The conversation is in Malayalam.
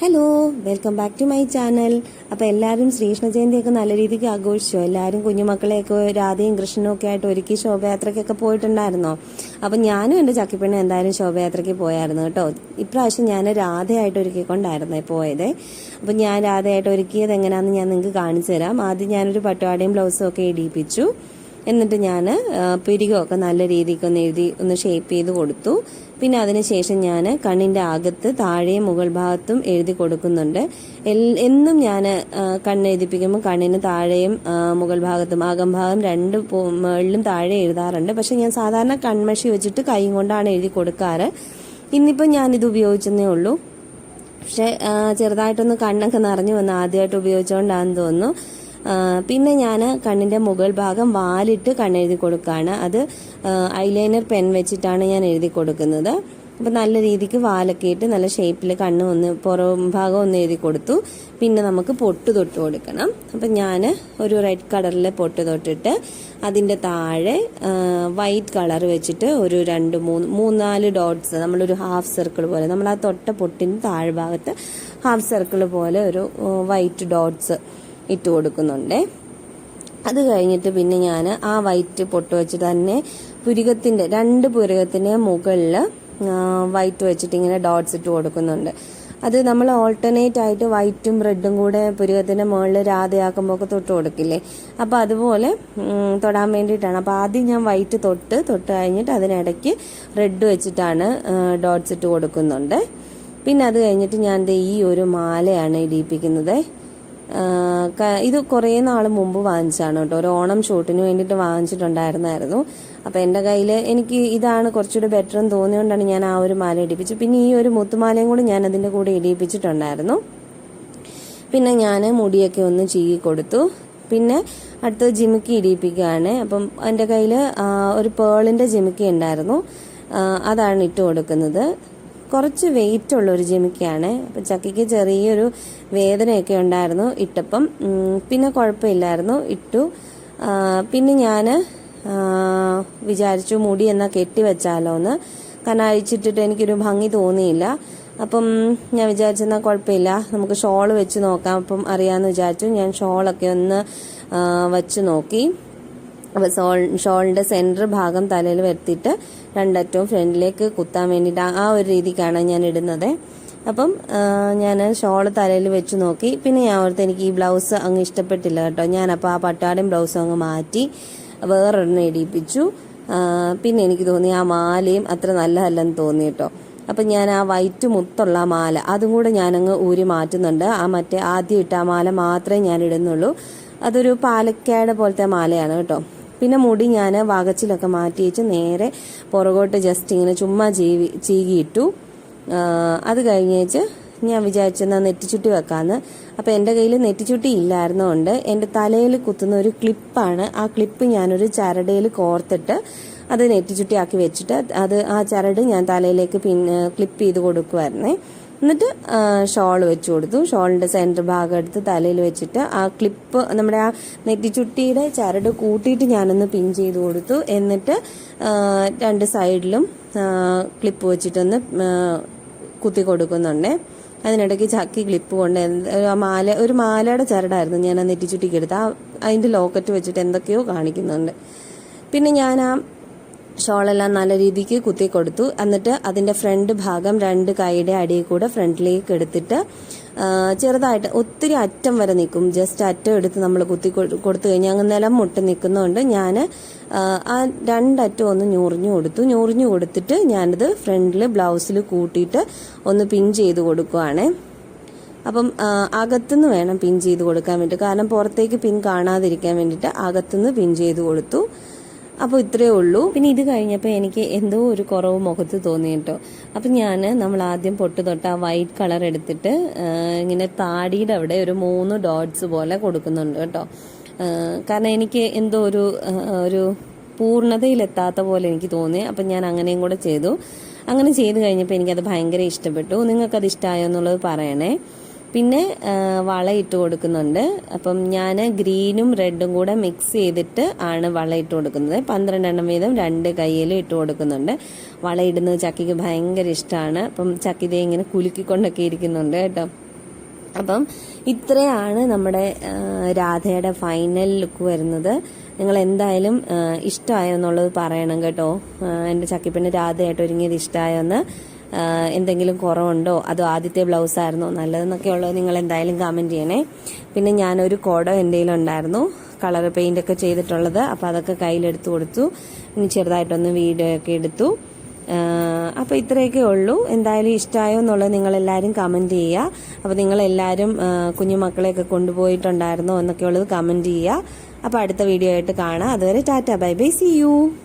Hello welcome back to my channel അപ്പോൾ എല്ലാവരും ശ്രീകൃഷ്ണ ജയന്തിയൊക്കെ നല്ല രീതിക്ക് ആഘോഷിച്ചു? എല്ലാവരും കുഞ്ഞുമക്കളെയൊക്കെ രാധയും കൃഷ്ണനും ഒക്കെ ആയിട്ട് ഒരുക്കി ശോഭയാത്രയ്ക്കൊക്കെ പോയിട്ടുണ്ടായിരുന്നോ? അപ്പം ഞാനും എന്റെ ചക്കിപ്പെണ്ണും എന്തായാലും ശോഭയാത്രയ്ക്ക് പോയായിരുന്നു കേട്ടോ. ഇപ്രാവശ്യം ഞാൻ രാധയായിട്ട് ഒരുക്കിക്കൊണ്ടായിരുന്നേ പോയത്. അപ്പം ഞാൻ രാധയായിട്ട് ഒരുക്കിയത് എങ്ങനെയാണെന്ന് ഞാൻ നിങ്ങൾക്ക് കാണിച്ചു തരാം. ആദ്യം ഞാനൊരു പട്ടുപാടയും ബ്ലൗസും ഒക്കെ ഇടിയിപ്പിച്ചു. എന്നിട്ട് ഞാൻ പിരികമൊക്കെ നല്ല രീതിക്ക് ഒന്ന് എഴുതി ഒന്ന് ഷേപ്പ് ചെയ്ത് കൊടുത്തു. പിന്നെ അതിനുശേഷം ഞാൻ കണ്ണിന്റെ അകത്ത് താഴെയും മുകൾ ഭാഗത്തും എഴുതി കൊടുക്കുന്നുണ്ട്. എന്നും ഞാൻ കണ്ണെഴുതിപ്പിക്കുമ്പോൾ കണ്ണിന് താഴെയും മുകൾ ഭാഗത്തും അകം ഭാഗം രണ്ട് മുകളിലും താഴെ എഴുതാറുണ്ട്. പക്ഷെ ഞാൻ സാധാരണ കൺമഷി വെച്ചിട്ട് കൈ കൊണ്ടാണ് എഴുതി കൊടുക്കാറ്. ഇന്നിപ്പം ഞാനിത് ഉപയോഗിച്ചെന്നേ ഉള്ളൂ. പക്ഷെ ചെറുതായിട്ടൊന്ന് കണ്ണൊക്കെ നിറഞ്ഞു വന്ന് ആദ്യമായിട്ട് ഉപയോഗിച്ചുകൊണ്ടാണെന്ന് തോന്നുന്നു. പിന്നെ ഞാൻ കണ്ണിന്റെ മുകൾ ഭാഗം വാലിട്ട് കണ്ണെഴുതി കൊടുക്കുകയാണ് അത് ഐലൈനർ പെൻ വെച്ചിട്ടാണ് ഞാൻ എഴുതി കൊടുക്കുന്നത്. അപ്പം നല്ല രീതിക്ക് വാലൊക്കെ ഇട്ട് നല്ല ഷേപ്പിൽ കണ്ണ് ഒന്ന് പുറം ഭാഗം ഒന്ന് എഴുതി കൊടുത്തു. പിന്നെ നമുക്ക് പൊട്ട് തൊട്ട് കൊടുക്കണം. അപ്പം ഞാൻ ഒരു റെഡ് കളറിൽ പൊട്ട് തൊട്ടിട്ട് അതിന്റെ താഴെ വൈറ്റ് കളർ വെച്ചിട്ട് ഒരു രണ്ട് മൂന്ന് മൂന്നാൽ ഡോട്ട്സ് നമ്മളൊരു ഹാഫ് സർക്കിൾ പോലെ നമ്മൾ ആ തൊട്ട പൊട്ടിന് താഴ്ഭാഗത്ത് ഹാഫ് സർക്കിൾ പോലെ ഒരു വൈറ്റ് ഡോട്ട്സ് ഇട്ട് കൊടുക്കുന്നുണ്ട്. അത് കഴിഞ്ഞിട്ട് പിന്നെ ഞാൻ ആ വൈറ്റ് പൊട്ട് വെച്ച് തന്നെ പുരുകത്തിന്റെ രണ്ട് പുരുകത്തിന്റെ മുകളിൽ വൈറ്റ് വെച്ചിട്ട് ഇങ്ങനെ ഡോട്ട്സ് ഇട്ട് കൊടുക്കുന്നുണ്ട്. അത് നമ്മൾ ഓൾട്ടർനേറ്റ് ആയിട്ട് വൈറ്റും റെഡും കൂടെ പുരുകത്തിന്റെ മുകളിൽ രാധയാക്കുമ്പോൾ ഒക്കെ തൊട്ട് കൊടുക്കില്ലേ? അപ്പോൾ അതുപോലെ തൊടാൻ വേണ്ടിയിട്ടാണ്. അപ്പോൾ ആദ്യം ഞാൻ വൈറ്റ് തൊട്ട് തൊട്ട് കഴിഞ്ഞിട്ട് അതിനിടയ്ക്ക് റെഡ് വെച്ചിട്ടാണ് ഡോട്ട്സ് ഇട്ട് കൊടുക്കുന്നുണ്ട്. പിന്നെ അത് കഴിഞ്ഞിട്ട് ഞാൻ ഈ ഒരു മാലയാണ് ഇടിയിപ്പിക്കുന്നത്. ഇത് കുറേ നാൾ മുമ്പ് വാങ്ങിച്ചാണ് കേട്ടോ. ഒരു ഓണം ഷൂട്ടിന് വേണ്ടിയിട്ട് വാങ്ങിച്ചിട്ടുണ്ടായിരുന്നായിരുന്നു. അപ്പോൾ എന്റെ കയ്യിൽ എനിക്ക് ഇതാണ് കുറച്ചുകൂടി ബെറ്റർ എന്ന് തോന്നിയതുകൊണ്ടാണ് ഞാൻ ആ ഒരു മാല ഇടിപ്പിച്ചു പിന്നെ ഈ ഒരു മുത്തുമാലയും കൂടി ഞാൻ അതിന്റെ കൂടെ ഇടിയിപ്പിച്ചിട്ടുണ്ടായിരുന്നു പിന്നെ ഞാൻ മുടിയൊക്കെ ഒന്ന് ചീകി കൊടുത്തു. പിന്നെ അടുത്ത് ജിമിക്കി ഇടിയിപ്പിക്കുകയാണ് അപ്പം എന്റെ കയ്യിൽ ഒരു പേളിന്റെ ജിമിക്കി ഉണ്ടായിരുന്നു. അതാണ് ഇട്ട് കൊടുക്കുന്നത്. കുറച്ച് വെയിറ്റ് ഉള്ള ഒരു ജിമിക്കാണ്. അപ്പം ചക്കിക്ക് ചെറിയൊരു വേദനയൊക്കെ ഉണ്ടായിരുന്നു ഇട്ടപ്പം. പിന്നെ കുഴപ്പമില്ലായിരുന്നു ഇട്ടു. പിന്നെ ഞാൻ വിചാരിച്ചു മുടി എന്നാൽ കെട്ടി വെച്ചാലോ എന്ന് കാരണം അഴിച്ചിട്ടിട്ട് എനിക്കൊരു ഭംഗി തോന്നിയില്ല. അപ്പം ഞാൻ വിചാരിച്ചെന്നാൽ കുഴപ്പമില്ല നമുക്ക് ഷോൾ വെച്ച് നോക്കാം. അപ്പം അറിയാമെന്ന് വിചാരിച്ചു ഞാൻ ഷോളൊക്കെ ഒന്ന് വച്ച് നോക്കി. അപ്പോൾ സോൾ ഷോളിന്റെ സെന്റർ ഭാഗം തലയിൽ വരുത്തിയിട്ട് രണ്ടറ്റവും ഫ്രണ്ടിലേക്ക് കുത്താൻ വേണ്ടിയിട്ട് ആ- ഒരു രീതിക്കാണ് ഞാൻ ഇടുന്നത്. അപ്പം ഞാൻ ഷോൾ തലയിൽ വെച്ച് നോക്കി. പിന്നെ ഞാൻ ഓർത്ത് എനിക്ക് ഈ ബ്ലൗസ് അങ്ങ് ഇഷ്ടപ്പെട്ടില്ല കേട്ടോ. ഞാനപ്പോൾ ആ പട്ടാടയും ബ്ലൗസും അങ്ങ് മാറ്റി വേറൊരെണ്ണം ഇടിയിപ്പിച്ചു പിന്നെ എനിക്ക് തോന്നി ആ മാലയും അത്ര നല്ലതല്ലെന്ന് തോന്നി കേട്ടോ. അപ്പം ഞാൻ ആ വൈറ്റ് മുത്തുള്ള മാല അതും കൂടെ ഞാനങ്ങ് ഊരി മാറ്റുന്നുണ്ട്. ആ മറ്റേ ആദ്യം ഇട്ട ആ മാല മാത്രമേ ഞാൻ ഇടുന്നുള്ളൂ. അതൊരു പാലക്കാട് പോലത്തെ മാലയാണ് കേട്ടോ. പിന്നെ മുടി ഞാൻ വകച്ചിലൊക്കെ മാറ്റി വെച്ച് നേരെ പുറകോട്ട് ജസ്റ്റ് ഇങ്ങനെ ചുമ്മാ ചീവി ചീകിയിട്ടു. അത് കഴിഞ്ഞേച്ച് ഞാൻ വിചാരിച്ചെന്നാൽ നെറ്റിച്ചുട്ടി വെക്കാമെന്ന് അപ്പോൾ എന്റെ കയ്യിൽ നെറ്റിച്ചുട്ടി ഇല്ലായിരുന്നതുകൊണ്ട് എന്റെ തലയിൽ കുത്തുന്ന ഒരു ക്ലിപ്പാണ്. ആ ക്ലിപ്പ് ഞാനൊരു ചരടയിൽ കോർത്തിട്ട് അത് നെറ്റിച്ചുട്ടിയാക്കി വെച്ചിട്ട് അത് ആ ചരട് ഞാൻ തലയിലേക്ക് പിന്നെ ക്ലിപ്പ് ചെയ്ത് കൊടുക്കുമായിരുന്നേ എന്നിട്ട് ഷോൾ വെച്ച് കൊടുത്തു. ഷോളിന്റെ സെന്റർ ഭാഗം എടുത്ത് തലയിൽ വെച്ചിട്ട് ആ ക്ലിപ്പ് നമ്മുടെ ആ നെറ്റിച്ചുട്ടിയുടെ ചരട് കൂട്ടിയിട്ട് ഞാനൊന്ന് പിൻ ചെയ്ത് കൊടുത്തു. എന്നിട്ട് രണ്ട് സൈഡിലും ക്ലിപ്പ് വെച്ചിട്ടൊന്ന് കുത്തി കൊടുക്കുന്നുണ്ട്. അതിനിടയ്ക്ക് ചക്കി ക്ലിപ്പ് കൊണ്ട് ആ മാല ഒരു മാലയുടെ ചരടായിരുന്നു ഞാൻ ആ നെറ്റിച്ചുട്ടിക്ക് എടുത്ത് ആ അതിന്റെ ലോക്കറ്റ് വെച്ചിട്ട് എന്തൊക്കെയോ കാണിക്കുന്നുണ്ട്. പിന്നെ ഞാൻ ആ ഷോളെല്ലാം നല്ല രീതിക്ക് കുത്തി കൊടുത്തു. എന്നിട്ട് അതിന്റെ ഫ്രണ്ട് ഭാഗം രണ്ട് കൈയുടെ അടിയിൽ കൂടെ ഫ്രണ്ടിലേക്ക് എടുത്തിട്ട് ചെറുതായിട്ട് ഒത്തിരി അറ്റം വരെ നിൽക്കും. ജസ്റ്റ് അറ്റം എടുത്ത് നമ്മൾ കുത്തി കൊടുത്തു കഴിഞ്ഞാൽ അങ്ങ് നിലം മുട്ടി നിൽക്കുന്നതുകൊണ്ട് ഞാൻ ആ രണ്ടറ്റം ഒന്ന് ഞൊറിഞ്ഞു കൊടുത്തു. ഞൊറിഞ്ഞു കൊടുത്തിട്ട് ഞാനത് ഫ്രണ്ടിൽ ബ്ലൗസിൽ കൂട്ടിയിട്ട് ഒന്ന് പിൻ ചെയ്ത് കൊടുക്കുവാണ്. അപ്പം അകത്തുനിന്ന് വേണം പിൻ ചെയ്ത് കൊടുക്കാൻ വേണ്ടിയിട്ട് കാരണം പുറത്തേക്ക് പിൻ കാണാതിരിക്കാൻ വേണ്ടിയിട്ട് അകത്തുനിന്ന് പിൻ ചെയ്ത് കൊടുത്തു. അപ്പോൾ ഇത്രയേ ഉള്ളൂ. പിന്നെ ഇത് കഴിഞ്ഞപ്പോൾ എനിക്ക് എന്തോ ഒരു കുറവ് മുഖത്ത് തോന്നി കേട്ടോ. അപ്പം ഞാൻ നമ്മൾ ആദ്യം പൊട്ട് തൊട്ട് ആ വൈറ്റ് കളർ എടുത്തിട്ട് ഇങ്ങനെ താടിയുടെ അവിടെ ഒരു മൂന്ന് ഡോട്ട്സ് പോലെ കൊടുക്കുന്നുണ്ട് കേട്ടോ. കാരണം എനിക്ക് എന്തോ ഒരു ഒരു പൂർണതയിലെത്താത്ത പോലെ എനിക്ക് തോന്നി. അപ്പം ഞാൻ അങ്ങനെയും കൂടെ ചെയ്തു. അങ്ങനെ ചെയ്ത് കഴിഞ്ഞപ്പോൾ എനിക്കത് ഭയങ്കര ഇഷ്ടപ്പെട്ടു. നിങ്ങൾക്കത് ഇഷ്ടമായോ എന്നുള്ളത് പറയണേ. പിന്നെ വള ഇട്ട് കൊടുക്കുന്നുണ്ട്. അപ്പം ഞാൻ ഗ്രീനും റെഡും കൂടെ മിക്സ് ചെയ്തിട്ട് ആണ് വള ഇട്ട് കൊടുക്കുന്നത്. പന്ത്രണ്ടെണ്ണം വീതം രണ്ട് കയ്യിലും ഇട്ട് കൊടുക്കുന്നുണ്ട്. വള ഇടുന്നത് ചക്കിക്ക് ഭയങ്കര ഇഷ്ടമാണ് അപ്പം ചക്കിതേ ഇങ്ങനെ കുലുക്കിക്കൊണ്ടൊക്കെ ഇരിക്കുന്നുണ്ട് കേട്ടോ. അപ്പം ഇത്രയാണ് നമ്മുടെ രാധയുടെ ഫൈനൽ ലുക്ക് വരുന്നത്. നിങ്ങൾ എന്തായാലും ഇഷ്ടമായോ എന്നുള്ളത് പറയണം കേട്ടോ. എന്റെ ചക്കിപ്പിന് രാധയായിട്ട് ഒരുങ്ങിയത് ഇഷ്ടമായോ എന്ന് എന്തെങ്കിലും കുറവുണ്ടോ? അതോ ആദ്യത്തെ ബ്ലൗസ് ആയിരുന്നോ നല്ലതെന്നൊക്കെ ഉള്ളത് നിങ്ങൾ എന്തായാലും കമന്റ് ചെയ്യണേ. പിന്നെ ഞാനൊരു കുടം എന്റെ ഉണ്ടായിരുന്നു. കളർ പെയിന്റ് ഒക്കെ ചെയ്തിട്ടുള്ളത്. അപ്പോൾ അതൊക്കെ കയ്യിലെടുത്ത് കൊടുത്തു. ഇനി ചെറുതായിട്ടൊന്ന് വീഡിയോ ഒക്കെ എടുത്തു. അപ്പോൾ ഇത്രയൊക്കെ ഉള്ളൂ. എന്തായാലും ഇഷ്ടമായോ എന്നുള്ളത് നിങ്ങളെല്ലാവരും കമന്റ് ചെയ്യുക. അപ്പോൾ നിങ്ങളെല്ലാവരും കുഞ്ഞുമക്കളെയൊക്കെ കൊണ്ടുപോയിട്ടുണ്ടായിരുന്നോ എന്നൊക്കെ ഉള്ളത് കമന്റ് ചെയ്യുക. അപ്പോൾ അടുത്ത വീഡിയോ ആയിട്ട് കാണാം. അതുവരെ tata. Bye bye. See you